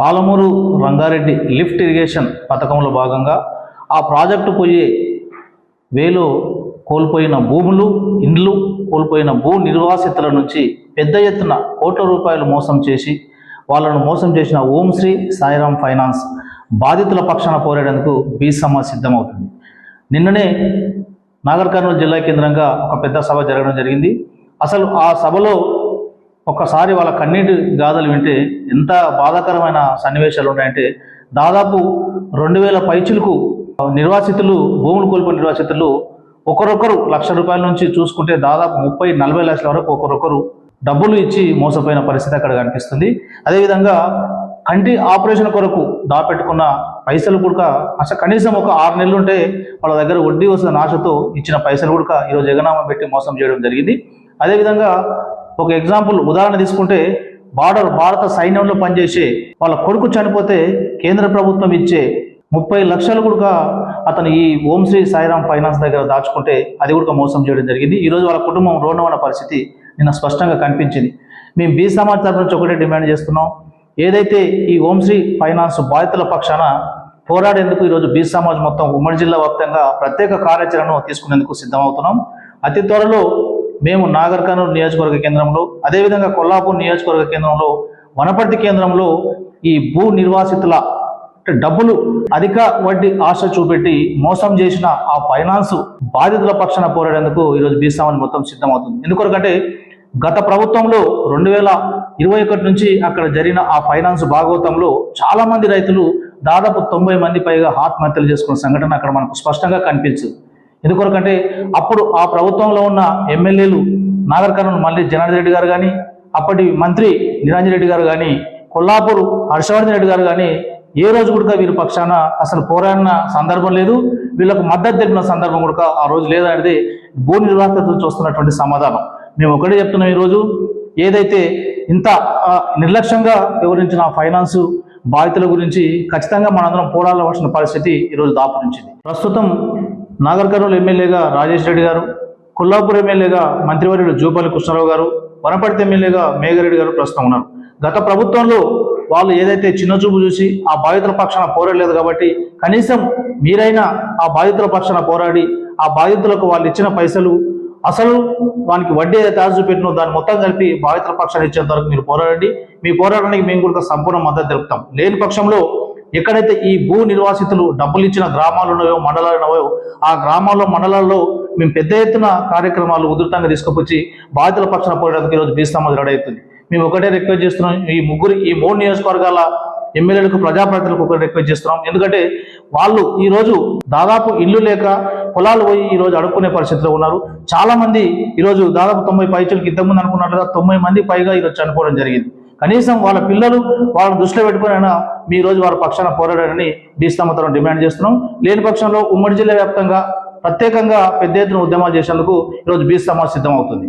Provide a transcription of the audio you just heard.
Palamuru Rangareddy lift irrigation పథకంలో భాగంగా ఆ ప్రాజెక్టు పోయే వేలో కోల్పోయిన భూములు ఇండ్లు కోల్పోయిన భూ నిర్వాసితుల నుంచి పెద్ద ఎత్తున కోట్ల రూపాయలు మోసం చేసి వాళ్ళను మోసం చేసిన ఓం శ్రీ సాయిరామ్ ఫైనాన్స్ బాధితుల పక్షాన పోరాడేందుకు బీసమ్మ సిద్ధమవుతుంది. నిన్ననే నాగర్ కర్నూలు జిల్లా కేంద్రంగా ఒక పెద్ద సభ జరగడం జరిగింది. అసలు ఆ సభలో ఒక్కసారి వాళ్ళ కన్నీటి గాథలు వింటే ఎంత బాధాకరమైన సన్నివేశాలు ఉన్నాయంటే దాదాపు రెండు వేల పైచులకు నిర్వాసితులు భూములు కోల్పోయిన నిర్వాసితులు ఒకరొకరు లక్ష రూపాయల నుంచి చూసుకుంటే దాదాపు ముప్పై నలభై లక్షల వరకు ఒకరొకరు డబ్బులు ఇచ్చి మోసపోయిన పరిస్థితి అక్కడ కనిపిస్తుంది. అదేవిధంగా కంటి ఆపరేషన్ కొరకు దాపెట్టుకున్న పైసలు కూడా అసలు కనీసం ఒక ఆరు నెలలు ఉంటే వాళ్ళ దగ్గర వడ్డీ వస్తున్న ఆశతో ఇచ్చిన పైసలు కూడా ఈరోజు జగనామా పెట్టి మోసం చేయడం జరిగింది. అదేవిధంగా ఒక ఎగ్జాంపుల్ ఉదాహరణ తీసుకుంటే బార్డర్ భారత సైన్యంలో పనిచేసే వాళ్ళ కొడుకు చనిపోతే కేంద్ర ప్రభుత్వం ఇచ్చే ముప్పై లక్షలు కూడా అతను ఈ ఓం శ్రీ సాయిరామ్ ఫైనాన్స్ దగ్గర దాచుకుంటే అది కూడా మోసం చేయడం జరిగింది. ఈరోజు వాళ్ళ కుటుంబం రోడ్డు ఉన్న పరిస్థితి నిన్న స్పష్టంగా కనిపించింది. మేము బీ సమాజ్ తరఫు నుంచి ఒకటే డిమాండ్ చేస్తున్నాం. ఏదైతే ఈ ఓం శ్రీ ఫైనాన్స్ బాధితుల పక్షాన పోరాడేందుకు ఈరోజు బీ సమాజ్ మొత్తం ఉమ్మడి జిల్లా వ్యాప్తంగా ప్రత్యేక కార్యాచరణను తీసుకునేందుకు సిద్ధమవుతున్నాం. అతి త్వరలో మేము నాగర్ కర్నూలు నియోజకవర్గ కేంద్రంలో అదేవిధంగా కొల్లాపూర్ నియోజకవర్గ కేంద్రంలో వనపర్తి కేంద్రంలో ఈ భూ నిర్వాసితుల అంటే డబ్బులు అధిక వడ్డీ ఆశ చూపెట్టి మోసం చేసిన ఆ ఫైనాన్స్ బాధితుల పక్షాన పోరాడేందుకు ఈరోజు బీసామని మొత్తం సిద్ధమవుతుంది. ఎందుకొరకంటే గత ప్రభుత్వంలో రెండు వేల ఇరవై ఒకటి నుంచి అక్కడ జరిగిన ఆ ఫైనాన్స్ భాగవతంలో చాలా మంది రైతులు దాదాపు తొంభై మంది పైగా ఆత్మహత్యలు చేసుకున్న సంఘటన అక్కడ మనకు స్పష్టంగా కనిపించదు. ఎందుకొరకంటే అప్పుడు ఆ ప్రభుత్వంలో ఉన్న ఎమ్మెల్యేలు నాగర్ కర్నూలు మల్లి జనార్దన్ రెడ్డి గారు కానీ అప్పటి మంత్రి నిరంజన్ రెడ్డి గారు కానీ కొల్లాపూర్ హర్షవర్ధన్ రెడ్డి గారు కానీ ఏ రోజు కూడా వీరి పక్షాన అసలు పోరాడిన సందర్భం లేదు. వీళ్ళకు మద్దతు తెలిపిన సందర్భం కూడా ఆ రోజు లేదనేది భూ నిర్వాహకత చూస్తున్నటువంటి సమాధానం. మేము ఒకటే చెప్తున్నాం ఈరోజు ఏదైతే ఇంత నిర్లక్ష్యంగా వివరించిన ఫైనాన్స్ బాధితుల గురించి ఖచ్చితంగా మనందరం పోరాడవలసిన పరిస్థితి ఈరోజు దాపురించింది. ప్రస్తుతం నాగర్ కర్నూలు ఎమ్మెల్యేగా రాజేష్ రెడ్డి గారు కొల్లాపూర్ ఎమ్మెల్యేగా మంత్రివర్యుడు జూపల్లి కృష్ణారావు గారు వనపర్తి ఎమ్మెల్యేగా మేఘరెడ్డి గారు ప్రస్తుతం ఉన్నారు. గత ప్రభుత్వంలో వాళ్ళు ఏదైతే చిన్న చూపు చూసి ఆ బాధితుల పక్షాన పోరాడలేదు కాబట్టి కనీసం మీరైనా ఆ బాధితుల పక్షాన పోరాడి ఆ బాధితులకు వాళ్ళు ఇచ్చిన పైసలు అసలు వానికి వడ్డీ ఏదైతే ఆశ చూపెట్టినో దాన్ని మొత్తం కలిపి బాధితుల పక్షాన్ని ఇచ్చేంత వరకు మీరు పోరాడండి. మీ పోరాటానికి మేము కూడా సంపూర్ణ మద్దతు తెలుపుతాం. లేని పక్షంలో ఎక్కడైతే ఈ భూ నిర్వాసితులు డబ్బులు ఇచ్చిన గ్రామాలు ఉన్నాయో మండలాలు ఉన్నాయో ఆ గ్రామాల్లో మండలాల్లో మేము పెద్ద ఎత్తున కార్యక్రమాలు ఉధృతంగా తీసుకొచ్చి బాధితుల పక్షాన పోరాడానికి ఈరోజు బీస్తామది రెడీ అవుతుంది. మేము ఒకటే రిక్వెస్ట్ చేస్తున్నాం ఈ ముగ్గురు ఈ మూడు నియోజకవర్గాల ఎమ్మెల్యేలకు ప్రజాప్రతినిధులకు ఒకటి రిక్వెస్ట్ చేస్తున్నాం. ఎందుకంటే వాళ్ళు ఈరోజు దాదాపు ఇల్లు లేక పొలాలు పోయి ఈరోజు అడుక్కునే పరిస్థితిలో ఉన్నారు. చాలా మంది ఈ రోజు దాదాపు తొంభై పైచులకి ఇంతకుముందు అనుకున్నట్లుగా తొంభై మంది పైగా ఈరోజు చనిపోవడం జరిగింది. కనీసం వాళ్ళ పిల్లలు వాళ్ళని దృష్టిలో పెట్టుకుని అయినా మీ రోజు వారి పక్షాన పోరాడారని డిస్తమతరం డిమాండ్ చేస్తున్నాం. లేని పక్షంలో ఉమ్మడి జిల్లా వ్యాప్తంగా ప్రత్యేకంగా పెద్ద ఎత్తున ఉద్యమాలు చేసేందుకు ఈరోజు బీస్ సమాజ్ సిద్ధమవుతుంది.